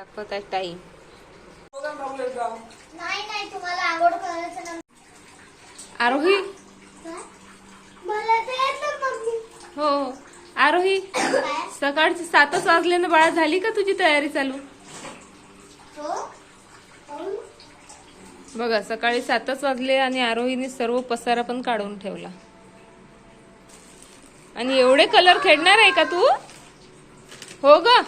दाखवत आहे टाईम नाही नाही तुम्हाला आवड करायचं ना. आरोही? मम्मी. हो आरोही सकाळची सातच वाजले ना बाळा झाली का तुझी तयारी चालू? हो. हो बघा सकाळी सातच वाजले आणि आरोहीने सर्व पसारा पण काढून ठेवला. आणि एवढे कलर खेळणार आहे का तू? हो ग.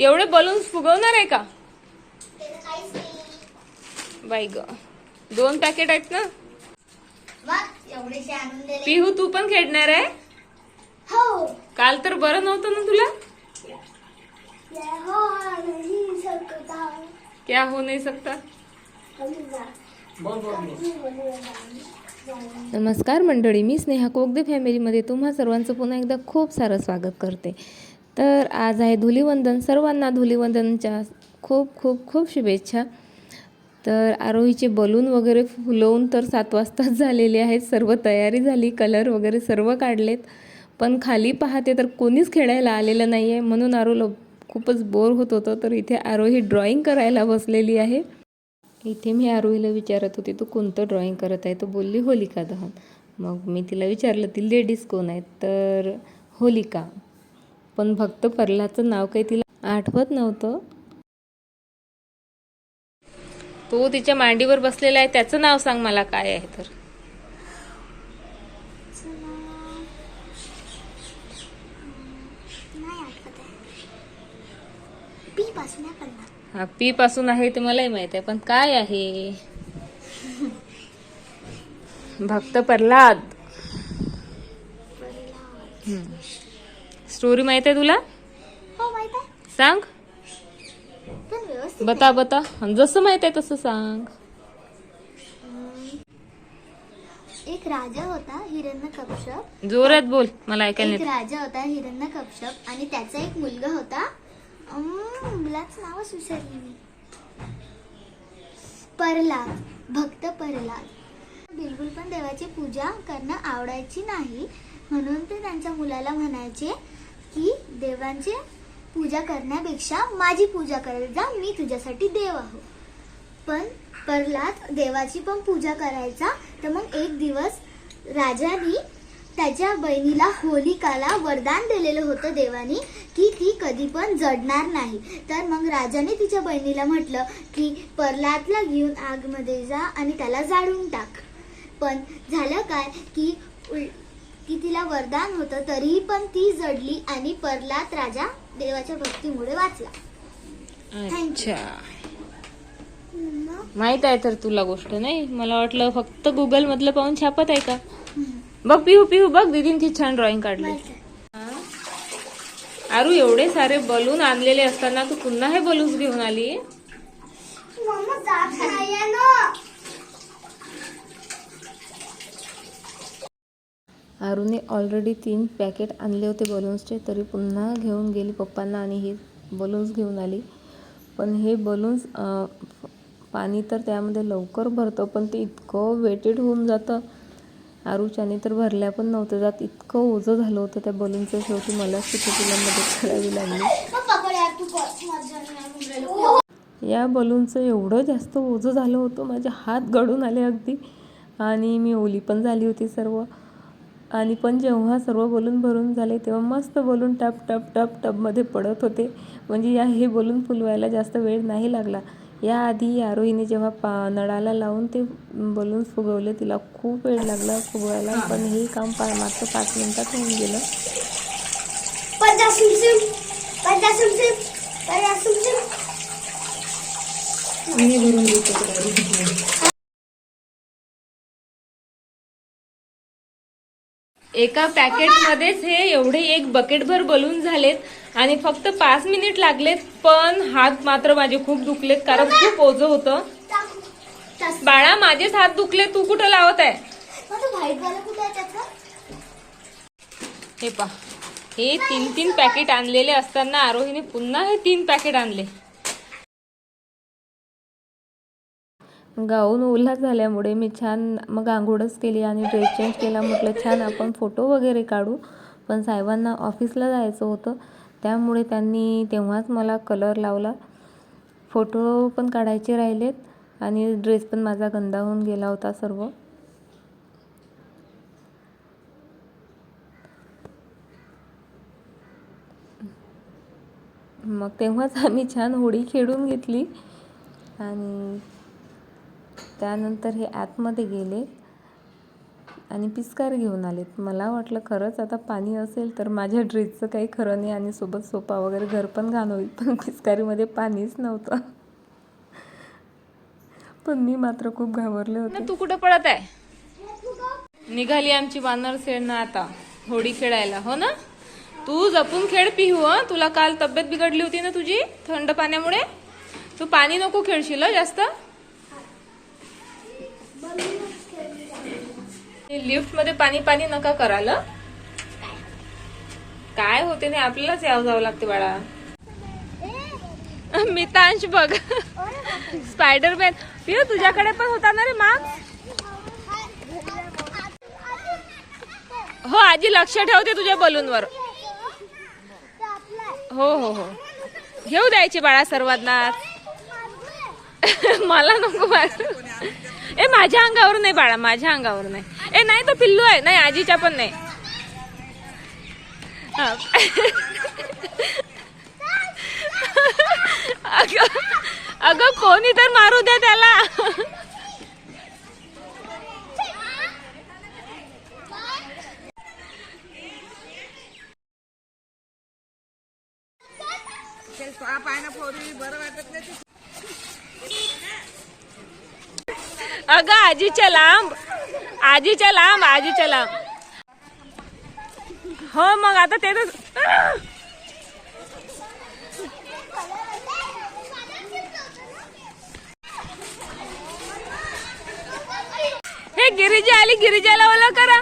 एवढे बलून्स फुगवणार आहे का? बाई ग. दोन पॅकेट आहेत ना? पिहू तू पण खेळणार आहे? हो. काल तर बरं नव्हतं ना तुला? ये हो नहीं सकता. क्या हो नाही सकता? नमस्कार मंडळी मी स्नेहा कोगदे फॅमिलीमध्ये तुम्हा सर्वांचं पुन्हा एकदा खूप सारं स्वागत करते. तर आज आहे धुलीवंदन सर्वांना धुलीवंदनच्या खूप खूप खूप शुभेच्छा. तर आरोहीचे बलून वगैरे फुलवून तर सात वाजताच झालेले आहेत सर्व तयारी झाली कलर वगैरे सर्व काढलेत. पण खाली पाहते तर कोणीच खेळायला आलेलं नाही आहे म्हणून आरोला खूपच बोर होत होतं. तर इथे आरोही ड्रॉइंग करायला बसलेली आहे. इथे मी आरोहीला विचारत होते तू कोणतं ड्रॉइंग करत आहे? तो बोलली होलिका दहन. मग मी तिला विचारलं ती लेडीज कोण आहेत? तर होलिका. पण भक्त प्रल्हादचं नाव काही तिला आठवत नव्हतं. तो तिच्या मांडीवर बसलेला आहे त्याचं नाव सांग मला काय आहे तर. पी पासून आहे हा पी पासून आहे ते मलाही माहीत आहे पण काय आहे? भक्त प्रल्हाद. स्टोरी माहीत आहे तुला? हो माहीत आहे. सांग. पण व्यवस्थित बता बता. जसं माहीत आहे तसं सांग. एक राजा होता हिरण्य कपशप जोरात बोल मला ऐकायला एक नाही. राजा होता हिरण्य कपशप आणि त्याचा एक मुलगा होता. अं, मुलाचं नावच विसरली मी. प्रल्हाद भक्त प्रल्हाद. बिलकुल पण देवाची पूजा करणं आवडायची नाही. म्हणून ते त्यांच्या मुलाला म्हणायचे की देवांचे पूजा करण्यापेक्षा माझी पूजा करायला जा मी तुझ्यासाठी देव आहो. पण प्रल्हाद देवाची पण पूजा करायचा तर मग एक दिवस राजाने त्याच्या बहिणीला होलिकाला वरदान दिलेलं होतं देवानी की ती कधी पण जडणार नाही. तर मग राजाने तिच्या बहिणीला म्हटलं की प्रल्हादला घेऊन आगमध्ये जा आणि त्याला जाळून टाक. पण झालं काय की उल- की तिला वरदान होतं तरीही पण ती जडली आणि प्रल्हाद राजा देवाच्या भक्तीमुळे वाचला. अच्छा. माहीत आहे तर तुला गोष्ट नाही? मला वाटलं फक्त गुगल मधलं पाहून छापत आहे का? बघ पिहू पिहू बघ दीदीन किती छान ड्रॉइंग काढले. आरू एवढे सारे बलून आणलेले असताना तू पुन्हा हे बलून्स घेऊन आली मम्मा जात नाहीये ना आरूने ऑलरेडी तीन पॅकेट आणले होते बलून्सचे तरी पुन्हा घेऊन गेली पप्पांना आणि हे बलून्स घेऊन आली. पण हे बलून्स पाणी तर त्यामध्ये लवकर भरतं पण ते इतकं वेटेड होऊन जातं. आरूच्याने तर भरल्या पण नव्हतं जात इतकं ओझं झालं होतं त्या बलूनचं शेवटी. मला तिथे मदत करावी लागली. या बलूनचं एवढं जास्त ओझं झालं होतं माझे हात गळून आले अगदी. आणि मी ओली पण झाली होती सर्व. आणि पण जेव्हा सर्व बलून भरून झाले तेव्हा मस्त बलून टप टप टप टपमध्ये पडत होते. म्हणजे या हे बलून फुलवायला जास्त वेळ नाही लागला. याआधी आरोहीने जेव्हा पा नळाला लावून ते बलून फुगवले तिला खूप वेळ लागला फुगवायला. पण हे काम पा मात्र पाच मिनिटात होऊन गेलं. एका पॅकेट मध्येच हे एवढे एक बकेटभर बलून झालेत आणि फक्त पाच मिनिट लागलेत पण हात मात्र माझे खूप दुखलेत कारण खूप ओझं होतं. बाळा माझेच हात दुखले तू कुठं लावत आहे? हे पा हे तीन तीन पॅकेट आणलेले असताना आरोहीने पुन्हा हे तीन पॅकेट आणले. गाऊन ओला झाल्यामुळे मी छान मग आंघोळच केली आणि ड्रेस चेंज केला. म्हटलं छान आपण फोटो वगैरे काढू. पण साहेबांना ऑफिसला जायचं होतं. त्यामुळे त्यांनी तेव्हाच मला कलर लावला. फोटो पण काढायचे राहिलेत आणि ड्रेस पण माझा गंदा होऊन गेला होता सर्व. मग तेव्हाच आम्ही छान होळी खेळून घेतली. आणि त्यानंतर हे आतमध्ये गेले आणि पिचकार घेऊन आलेत. मला वाटलं खरंच आता पाणी असेल तर माझ्या ड्रेसचं काही खरं नाही आणि सोबत सोपा वगैरे घर पण घाण होईल पण पिचकारीमध्ये पाणीच नव्हतं. पण मी मात्र खूप घाबरले होते. तू कुठं पडत आहे? निघाली आमची वानर सेना आता होडी खेळायला हो ना? तू जपून खेळ पिहू तुला काल तब्येत बिघडली होती ना तुझी थंड पाण्यामुळे? तू पाणी नको खेळशील जास्त? लिफ्टमध्ये पाणी पाणी नका कराल काय होते नाही आपल्यालाच यावं जावं लागते बाळा. मितांश बघ. स्पायडर मॅन पिऊ तुझ्याकडे पण होता ना रे माग? हो आजी लक्ष ठेवते तुझ्या बलूनवर. हो हो हो. घेऊ द्यायची बाळा सर्वांना मला नको ए माझ्या अंगावर नाही बाळा माझ्या अंगावर नाही. ए नाही तो पिल्लू आहे. नाही आजीच्या पण नाही. अगं अगं कोणी तर मारू द्या त्याला. अगं आजीच्या लांब. आजीच्या लांब आजीच्या लांब. हो मग आता ते तर हे गिरिजा आली गिरिजाला ओला करा.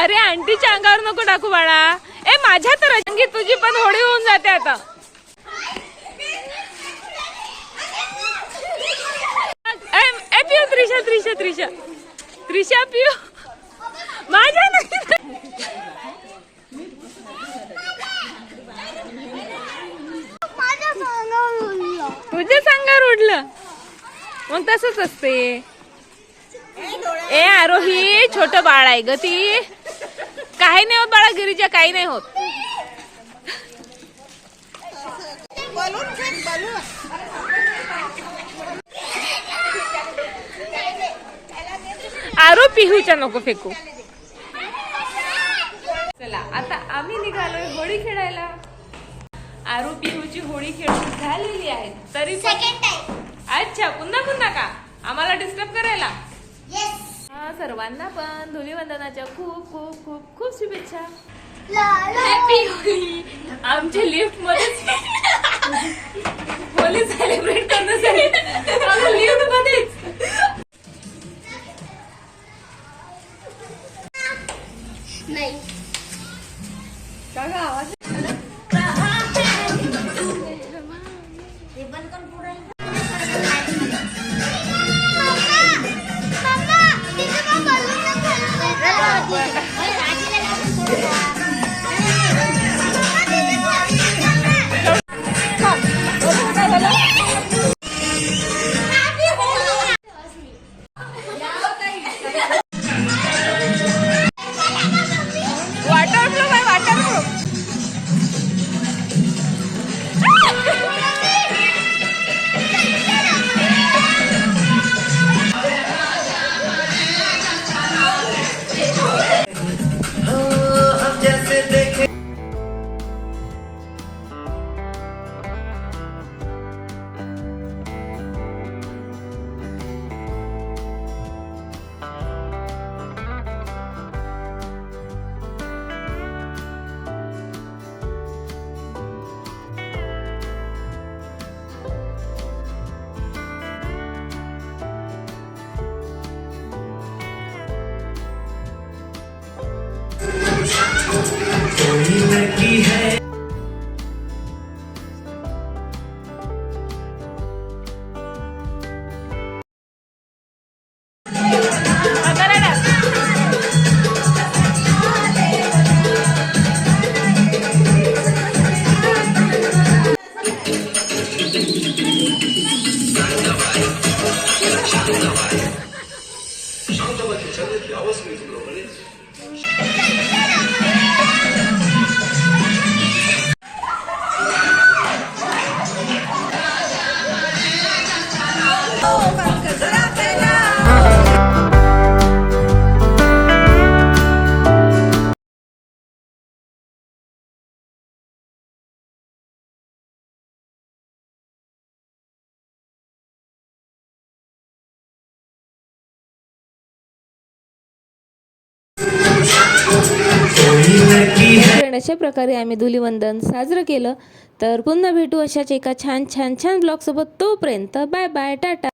अरे आंटीच्या अंगावर नको टाकू बाळा. ए माझ्या तर रंगी तुझी पण होळी होऊन जाते आता ए ए, पिऊ त्रिशा त्रिशा. त्रिशा पिऊ. माझ्या तुझ्या सांगार उडलं. मग तसंच असते. ए आरोही छोट बाळ आहे ग ती. काही नाही होत बाळा गिरीजा काही नाही होत. आरो पिहूच्या नको फेकू. चला आता आम्ही निघालोय होळी खेळायला. आरू पिहूची होळी खेळून झालेली आहे. तरी अच्छा पुन्हा पुन्हा का? आम्हाला डिस्टर्ब करायला? येस हा, सर्वांना पण धुलीवंदनाच्या खूप खूप खूप खूप शुभेच्छा. हॅपी होळी. आमच्या लिफ्ट मध्येच होळी सेलिब्रेट करण्यासाठी लिफ्ट मध्येच नाही वॉटरप्रूफ आहे वॉटरप्रूफ अशा प्रकारे आम्ही धुलीवंदन साजरं केलं. तर पुन्हा भेटू अशाच एका छान छान छान ब्लॉगसोबत तोपर्यंत बाय बाय टाटा!